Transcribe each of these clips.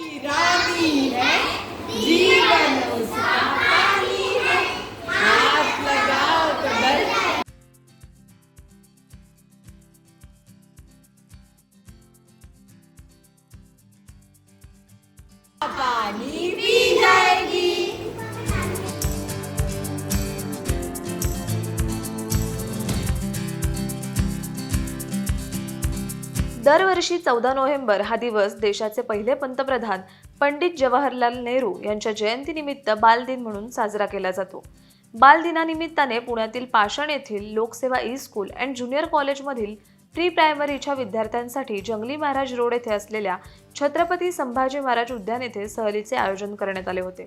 Mentira! दरवर्षी चौदा November हा दिवस देशाचे पहिले पंतप्रधान पंडित जवाहरलाल नेहरू यांच्या जयंतीनिमित्त बालदिन म्हणून साजरा केला जातो. बालदिनानिमित्ताने पुण्यातील पाषाण येथील Lokseva E school and junior कॉलेजमधील प्री प्रायमरीच्या विद्यार्थ्यांसाठी जंगली महाराज रोड येथे असलेल्या छत्रपती संभाजी महाराज उद्यान येथे सहलीचे आयोजन करण्यात आले होते.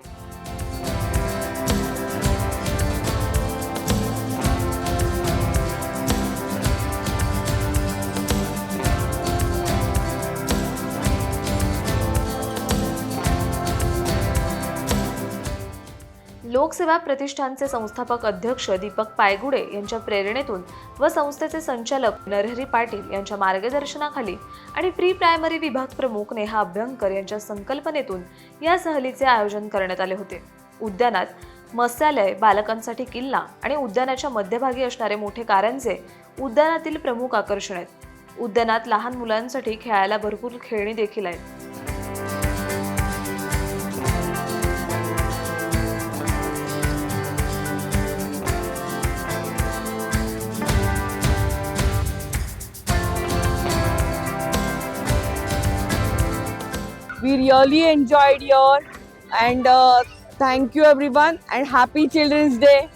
लोकसेवा प्रतिष्ठानचे संस्थापक अध्यक्ष दीपक पायगुडे यांच्या प्रेरणेतून व संस्थेचे संचालक नरहरी पाटील यांच्या मार्गदर्शनाखाली आणि प्री प्रायमरी विभाग प्रमुख नेहा अभ्यंकर यांच्या संकल्पनेतून या सहलीचे आयोजन करण्यात आले होते. उद्यानात मत्स्यालय बालकांसाठी किल्ला आणि उद्यानाच्या मध्यभागी असणारे मोठे कारंजे उद्यानातील प्रमुख आकर्षण आहेत. उद्यानात लहान मुलांसाठी खेळायला भरपूर खेळणी देखील आहेत. We really enjoyed here and uh, thank you everyone and happy children's day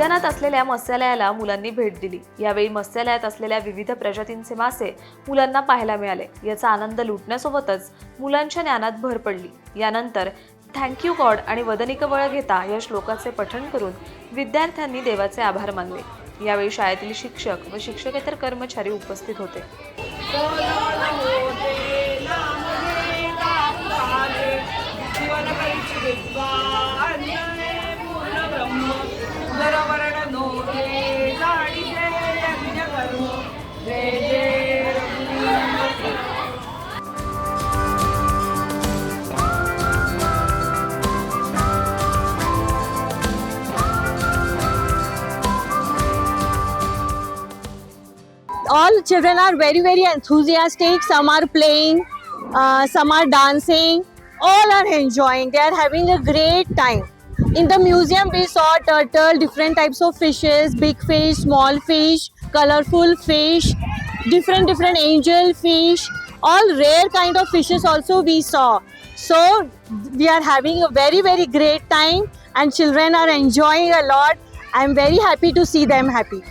उद्यानात असलेल्या मत्स्यालयाला मुलांनी भेट दिली. यावेळी मत्स्यालयात असलेल्या विविध प्रजातींचे मासे मुलांना पाहायला मिळाले. याचा आनंद लुटण्यासोबतच मुलांच्या ज्ञानात भर पडली. यानंतर थँक्यू गॉड आणि वदनिक बळ घेता या श्लोकाचे पठण करून विद्यार्थ्यांनी देवाचे आभार मानले. यावेळी शाळेतील शिक्षक व शिक्षकेतर कर्मचारी उपस्थित होते. All children are very very enthusiastic. Some are playing uh, some are dancing. All are enjoying. They are having a great time. In the museum we saw turtle different types of fishes big fish small fish colorful fish different different angel fish. All rare kind of fishes also we saw. So we are having a very very great time and children are enjoying a lot. I'm very happy to see them happy